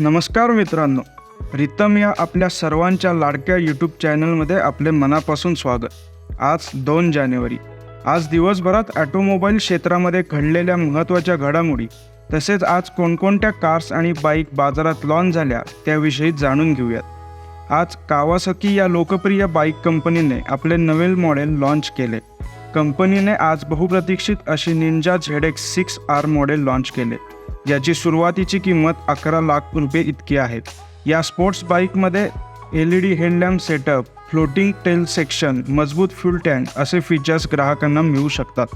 नमस्कार मित्रांनो रितम या आपल्या सर्वांच्या लाडक्या यूट्यूब चॅनलमध्ये आपले मनापासून स्वागत. आज दोन जानेवारी. आज दिवसभरात ॲटोमोबाईल क्षेत्रामध्ये घडलेल्या महत्त्वाच्या घडामोडी तसेच आज कोणकोणत्या कार्स आणि बाईक बाजारात लॉन्च झाल्या त्याविषयी जाणून घेऊयात. आज कावासकी या लोकप्रिय बाईक कंपनीने आपले नवे मॉडेल लॉन्च केले. कंपनीने आज बहुप्रतीक्षित अशी Ninja Z X six R model launch केले. ज्याची सुरुवातीची किंमत अकरा लाख रुपये इतकी आहे. या स्पोर्ट्स बाईकमध्ये L E D headlamp setup floating tail section मजबूत फ्यूल टँक असे फीचर्स ग्राहकांना मिळू शकतात.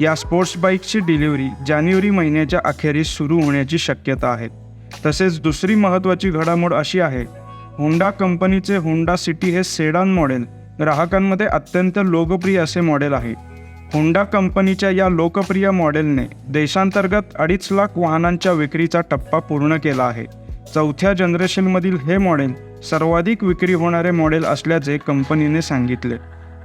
या स्पोर्ट्स बाईकची डिलिव्हरी जानेवारी महिन्याच्या अखेरीस सुरू होण्याची शक्यता आहे. तसेच दुसरी महत्त्वाची घडामोड अशी आहे होंडा कंपनीचे होंडा सिटी हे सेडान मॉडेल ग्राहकांमध्ये अत्यंत लोकप्रिय असे मॉडेल आहे. होंडा कंपनीच्या या लोकप्रिय मॉडेलने देशांतर्गत अडीच लाख वाहनांच्या विक्रीचा टप्पा पूर्ण केला आहे. चौथ्या जनरेशनमधील हे मॉडेल सर्वाधिक विक्री होणारे मॉडेल असल्याचे कंपनीने सांगितले.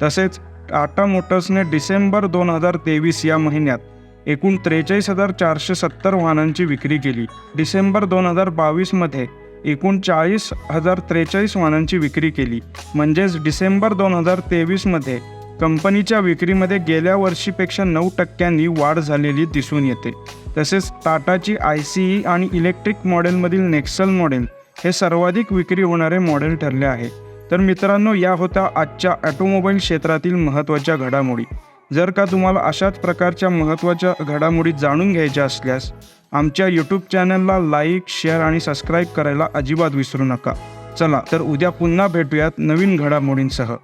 तसेच टाटा मोटर्सने डिसेंबर दोन हजार तेवीस या महिन्यात एकूण त्रेचाळीस हजार चारशे सत्तर वाहनांची विक्री केली. डिसेंबर दोन हजार बावीसमध्ये एकूण चाळीस हजार त्रेचाळीस वाहनांची विक्री केली. म्हणजेच डिसेंबर दोन हजार तेवीसमध्ये कंपनीच्या विक्रीमध्ये गेल्या वर्षीपेक्षा नऊ टक्क्यांनी वाढ झालेली दिसून येते. तसेच टाटाची आय सी ई आणि इलेक्ट्रिक मॉडेलमधील नेक्सल मॉडेल हे सर्वाधिक विक्री होणारे मॉडेल ठरले आहे. तर मित्रांनो या होत्या आजच्या ऑटोमोबाईल क्षेत्रातील महत्त्वाच्या घडामोडी. जर का तुम्हाला अशाच प्रकारच्या महत्त्वाच्या घडामोडी जाणून घ्यायच्या असल्यास आमच्या यूट्यूब चॅनलला लाईक शेअर आणि सबस्क्राईब करायला अजिबात विसरू नका. चला तर उद्या पुन्हा भेटूयात नवीन घडामोडींसह.